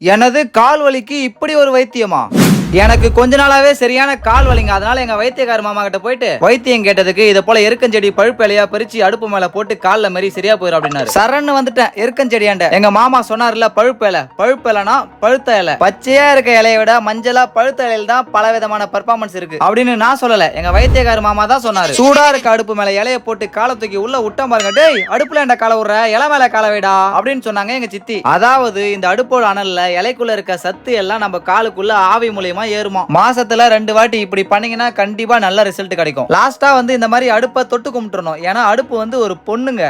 எனது கால் வலிக்கு இப்படி ஒரு வைத்தியமா? எனக்கு கொஞ்ச நாளாவே சரியான கால் வலிங்க. அதனால எங்க வைத்தியக்கார மாமா கிட்ட போயிட்டு வைத்தியம் கேட்டதுக்கு இதை போல எருக்கஞ்செடி பழுப்பு இலையா பறிச்சு அடுப்பு மேல போட்டு கால்ல மாரி சரியா போயிடும் அப்படின்னாரு. சரண் வந்துட்டேன். எருக்கஞ்செடியாண்ட எங்க மாமா சொன்னார்ல பழுப்பு இலை. பழுப்பு இலைனா பழுத்த இலை. பச்சையா இருக்க இலையை விட மஞ்சளா பழுத்த இலையில தான் பல விதமான பர்ஃபார்மன்ஸ் இருக்கு. அப்படின்னு நான் சொல்லல. எங்க வைத்தியக்கார மாமா தான் சொன்னாரு. சூடா இருக்க அடுப்பு மேல இலைய போட்டு காலை தூக்கி உள்ள விட்டா பாருங்க. டேய் அடுப்புல என்ன காலை விடுற இலை மேல காலை வைடா? அப்படின்னு சொன்னாங்க எங்க சித்தி. அதாவது இந்த அடுப்போட அனல்ல இலைக்குள்ள இருக்க சத்து எல்லாம் நம்ம காலுக்குள்ள ஆவி மூலியமா ஏறுமா. மாசத்துல ரெண்டு வாட்டி இப்படி பண்ணீங்கன்னா கண்டிப்பா நல்ல ரிசல்ட் கிடைக்கும். லாஸ்டா வந்து இந்த மாதிரி அடுப்பை தொட்டு கும்பிட்டுறணும். ஏன்னா அடுப்பு வந்து ஒரு பொண்ணுங்க.